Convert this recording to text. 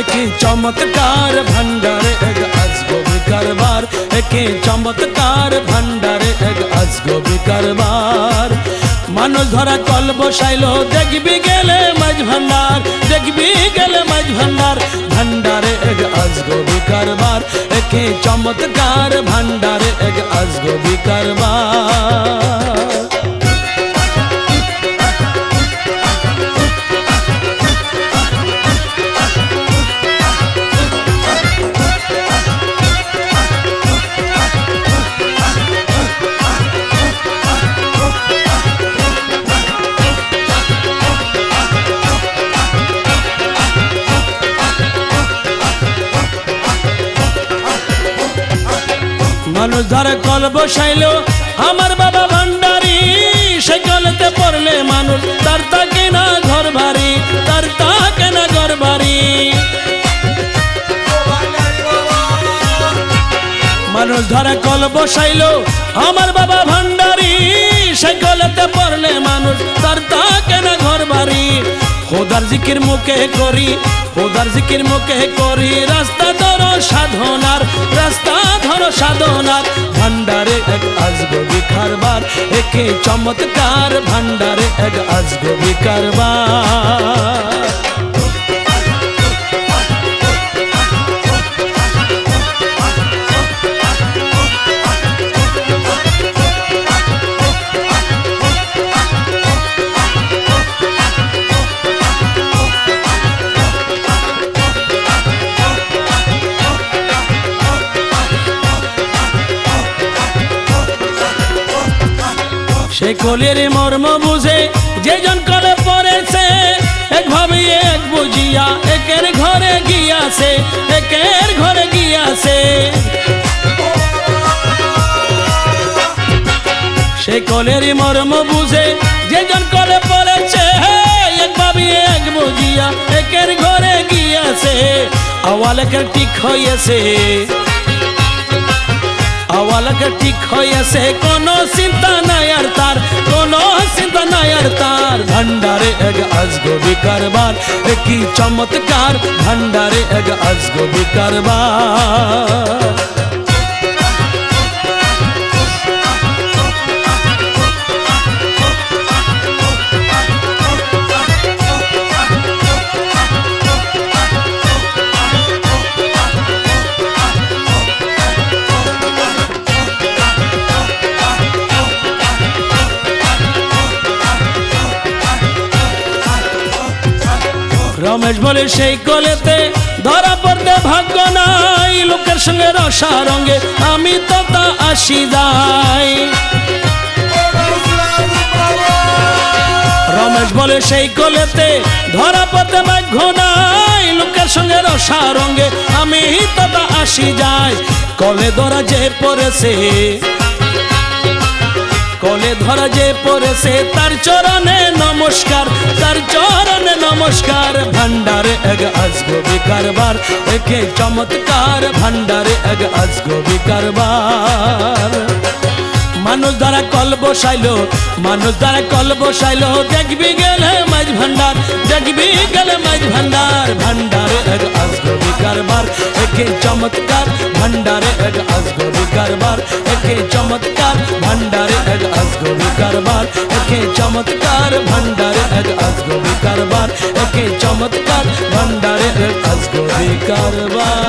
একে চমৎকার ভান্ডারে এক আজগবি কারবার একে চমৎকার ভান্ডারে এক আজগবি কারবার মানুষ ধরা কল বসাইলো দেখবি গেলে মাঝ ভান্ডার দেখবি গেলে মাঝ ভান্ডার ভান্ডারে এক আজগবি কারবার একে চমৎকার ভান্ডারে এক আজগবি কারবার মানুষ ধরে কল বসাইলো। আমার বাবা ভান্ডারি, সে কলেতে পড়লে মানুষ। তার তাকে না ঘর বাড়ি, তার তাকে না ঘর বাড়ি। মানুষ ধরে কল বসাইলো। আমার বাবা ভান্ডারি, সে কলেতে পড়লে মানুষ। তার তাকে না ঘর বাড়ি। খোদার জিকির মুখে করি, খোদার জিকির মুখে করি। রাস্তা ধরো সাধনার, রাস্তা ধরো সাধনার। ভান্ডারে এক আজগবি কারবার একে চমৎকার ভান্ডারে এক আজগবি কারবার সে কলের মর্ম বুঝে, যে জন কলে পড়েছে, এক ভাবিয়ে এক বুঝিয়া, একের ঘরে গিয়াছে, একের ঘরে গিয়াছে। সে কলের মর্ম বুঝে, যে জন কলে পড়েছে, এক ভাবিয়ে এক বুঝিয়া, একের ঘরে গিয়াছে। আওয়াল একের ঠিক হইয়াছে। আওয়ালকে ঠিক হয়েছে কোনো চিন্তা নাই আর তার কোনো চিন্তা নাই আর তার ভান্ডারে এক আজগবি কারবার কি চমৎকার ভান্ডারে এক আজগবি কারবার বলে সেই কলেতে ধরা পড়তে ভাগ্য নাই। লোকের সঙ্গে রসা রঙে আমি তো তা আসি যাই। রমেশ বলে সেই কলেতে ধরা পড়তে ভাগ্য নাই। লোকের সঙ্গে রসা রঙে আমি তো তা আসি যাই। কলে ধরা যে পড়েছে, কলে ধরা যে পড়েছে, তার চরণে নমস্কার। নমস্কার, ভান্ডারে এক আজগবি কারবার। একে চমৎকার, ভান্ডারে এক আজগবি কারবার। মানুষ দ্বারা কল বসাইলো, মানুষ দ্বারা কল বসাইলো। দেখবি গেলে মাঝ ভান্ডার, দেখবি গেলে মাঝ ভান্ডার। ভান্ডারে এক আজগবি কারবার, একে চমৎকার, ভান্ডারে এক আজগবি কারবার। একে চমৎকার, ভান্ডারে এক আজগবি কারবার, একে চমৎকার, ভান্ডারে এক আজগবি কারবার একে চমৎকার ভান্ডারে এক আজগবি কারবার